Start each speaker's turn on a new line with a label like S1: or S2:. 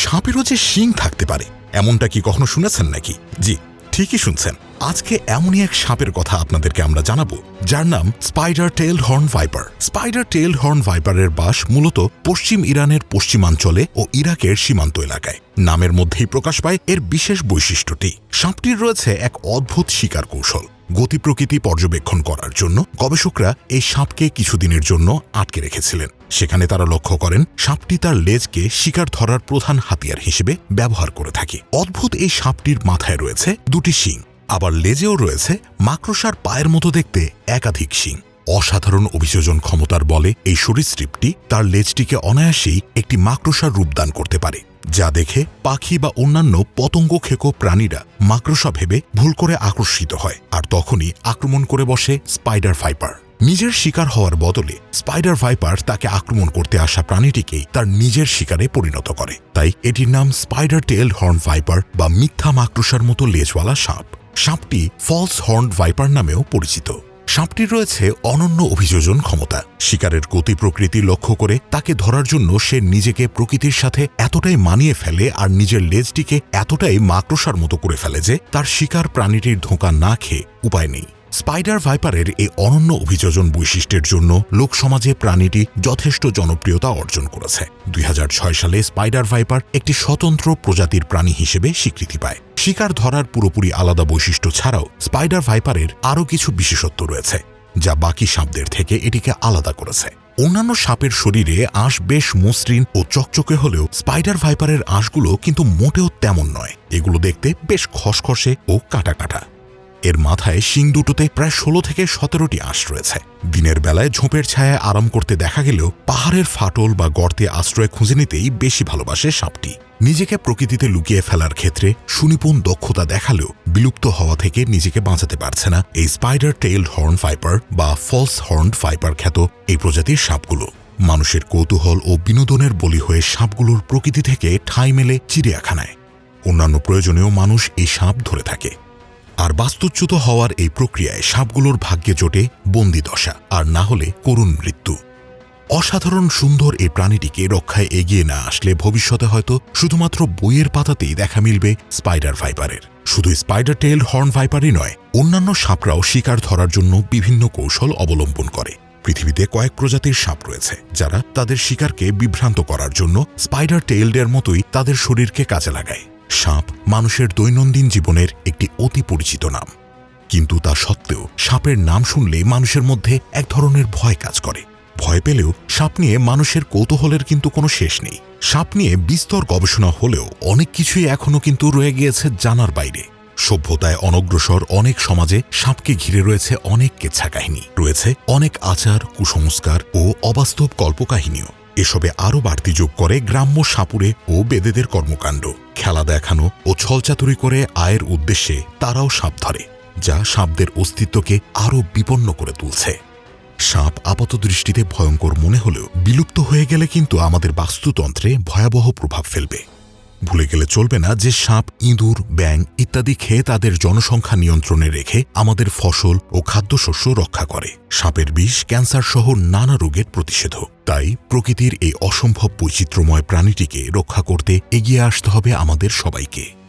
S1: সাপেরও যে শিং থাকতে পারে, এমনটা কি কখনো শুনেছেন নাকি? জি, ঠিকই শুনছেন। আজকে এমনই এক সাপের কথা আপনাদেরকে আমরা জানাব, যার নাম spider tail horn viper. Spider tail horn ভাইপারের বাস মূলত পশ্চিম ইরানের পশ্চিমাঞ্চলে ও ইরাকের সীমান্ত এলাকায়। নামের মধ্যেই প্রকাশ পায় এর বিশেষ বৈশিষ্ট্যটি। সাপটির রয়েছে এক অদ্ভুত শিকার কৌশল। গতি প্রকৃতি পর্যবেক্ষণ করার জন্য গবেষকরা এই সাপকে কিছুদিনের জন্য আটকে রেখেছিলেন। সেখানে তারা লক্ষ্য করেন, সাপটি তার লেজকে শিকার ধরার প্রধান হাতিয়ার হিসেবে ব্যবহার করে থাকে। অদ্ভুত এই সাপটির মাথায় রয়েছে দুটি শিং, আবার লেজেও রয়েছে মাকড়সার পায়ের মতো দেখতে একাধিক শিং। অসাধারণ অভিযোজন ক্ষমতার বলে এই সরীসৃপটি তার লেজটিকে অনায়াসেই একটি মাকড়সার রূপদান করতে পারে। যা দেখে পাখি বা অন্যান্য পতঙ্গ খেকো প্রাণীরা মাকড়সা ভেবে ভুল করে আকর্ষিত হয় আর তখনই আক্রমণ করে বসে স্পাইডার ফাইপার নিজের শিকার হওয়ার বদলে স্পাইডার ভাইপার তাকে আক্রমণ করতে আসা প্রাণীটিকেই তার নিজের শিকারে পরিণত করে। তাই এটির নাম স্পাইডার টেল হর্ন ভাইপার বা মিথ্যা মাকড়সার মতো লেজওয়ালা সাপ। সাপটি ফলস হর্ন ভাইপার নামেও পরিচিত। সাপটির রয়েছে অনন্য অভিযোজন ক্ষমতা। শিকারের গতি প্রকৃতি লক্ষ্য করে তাকে ধরার জন্য সে নিজেকে প্রকৃতির সাথে এতটাই মানিয়ে ফেলে আর নিজের লেজটিকে এতটাই মাকড়সার মতো করে ফেলে যে তার শিকার প্রাণীটির ধোঁকা না খেয়ে উপায় নেই। স্পাইডার ভাইপারের এই অনন্য অভিযোজন বৈশিষ্ট্যের জন্য লোকসমাজে প্রাণীটি যথেষ্ট জনপ্রিয়তা অর্জন করেছে। দুই হাজার ছয় সালে স্পাইডার ভাইপার একটি স্বতন্ত্র প্রজাতির প্রাণী হিসেবে স্বীকৃতি পায়। শিকার ধরার পুরোপুরি আলাদা বৈশিষ্ট্য ছাড়াও স্পাইডার ভাইপারের আরও কিছু বিশেষত্ব রয়েছে, যা বাকি সাপদের থেকে এটিকে আলাদা করেছে। অন্যান্য সাপের শরীরে আঁশ বেশ মসৃণ ও চকচকে হলেও স্পাইডার ভাইপারের আঁশগুলো কিন্তু মোটেও তেমন নয়। এগুলো দেখতে বেশ খসখসে ও কাটা কাটা। এর মাথায় শিং দুটোতে প্রায় ষোলো থেকে সতেরোটি আঁশ রয়েছে। দিনের বেলায় ঝোপের ছায়ায় আরাম করতে দেখা গেলেও পাহাড়ের ফাটল বা গর্তে আশ্রয় খুঁজে নিতেই বেশি ভালোবাসে সাপটি। নিজেকে প্রকৃতিতে লুকিয়ে ফেলার ক্ষেত্রে সুনিপুণ দক্ষতা দেখালেও বিলুপ্ত হওয়া থেকে নিজেকে বাঁচাতে পারছে না এই স্পাইডার টেইল হর্ন ফাইপার বা ফলস হর্ন ফাইপার খ্যাত এই প্রজাতির সাপগুলো। মানুষের কৌতূহল ও বিনোদনের বলি হয়ে সাপগুলোর প্রকৃতি থেকে ঠাঁই মেলে চিড়িয়াখানায়। অন্যান্য প্রয়োজনেও মানুষ এই সাপ ধরে থাকে। আর বাস্তুচ্যুত হওয়ার এই প্রক্রিয়ায় সাপগুলোর ভাগ্যে জোটে বন্দি দশা, আর না হলে করুণ মৃত্যু। অসাধারণ সুন্দর এই প্রাণীটিকে রক্ষায় এগিয়ে না আসলে ভবিষ্যতে হয়তো শুধুমাত্র বইয়ের পাতাতেই দেখা মিলবে স্পাইডার ভাইপারের। শুধু স্পাইডার টেল হর্ন ভাইপারই নয়, অন্যান্য সাপরাও শিকার ধরার জন্য বিভিন্ন কৌশল অবলম্বন করে। পৃথিবীতে কয়েক প্রজাতির সাপ রয়েছে, যারা তাদের শিকারকে বিভ্রান্ত করার জন্য স্পাইডার টেইলডের মতোই তাদের শরীরকে কাজে লাগায়। সাপ মানুষের দৈনন্দিন জীবনের একটি অতি পরিচিত নাম। কিন্তু তা সত্ত্বেও সাপের নাম শুনলে মানুষের মধ্যে এক ধরনের ভয় কাজ করে। ভয় পেলেও সাপ নিয়ে মানুষের কৌতূহলের কিন্তু কোনো শেষ নেই। সাপ নিয়ে বিস্তর গবেষণা হলেও অনেক কিছুই এখনও কিন্তু রয়ে গিয়েছে জানার বাইরে। সভ্যতায় অনগ্রসর অনেক সমাজে সাপকে ঘিরে রয়েছে অনেক কেচ্ছা কাহিনী রয়েছে অনেক আচার, কুসংস্কার ও অবাস্তব কল্পকাহিনীও। এসবে আরও বাড়তি যোগ করে গ্রাম্য সাপুরে ও বেদেদের কর্মকাণ্ড, খেলা দেখানো ও ছলচাতুরি করে আয়ের উদ্দেশ্যে তারাও সাপ ধরে, যা সাপদের অস্তিত্বকে আরও বিপন্ন করে তুলছে। সাপ আপাত দৃষ্টিতে ভয়ঙ্কর মনে হলেও বিলুপ্ত হয়ে গেলে কিন্তু আমাদের বাস্তুতন্ত্রে ভয়াবহ প্রভাব ফেলবে। ভুলে গেলে চলবে না যে সাপ, ইঁদুর ব্যাং ইত্যাদি খেয়ে তাদের জনসংখ্যা নিয়ন্ত্রণে রেখে আমাদের ফসল ও খাদ্যশস্য রক্ষা করে। সাপের বিষ ক্যান্সার সহ নানা রোগের প্রতিষেধক তাই প্রকৃতির এই অসম্ভব বৈচিত্র্যময় প্রাণীটিকে রক্ষা করতে এগিয়ে আসতে হবে আমাদের সবাইকে।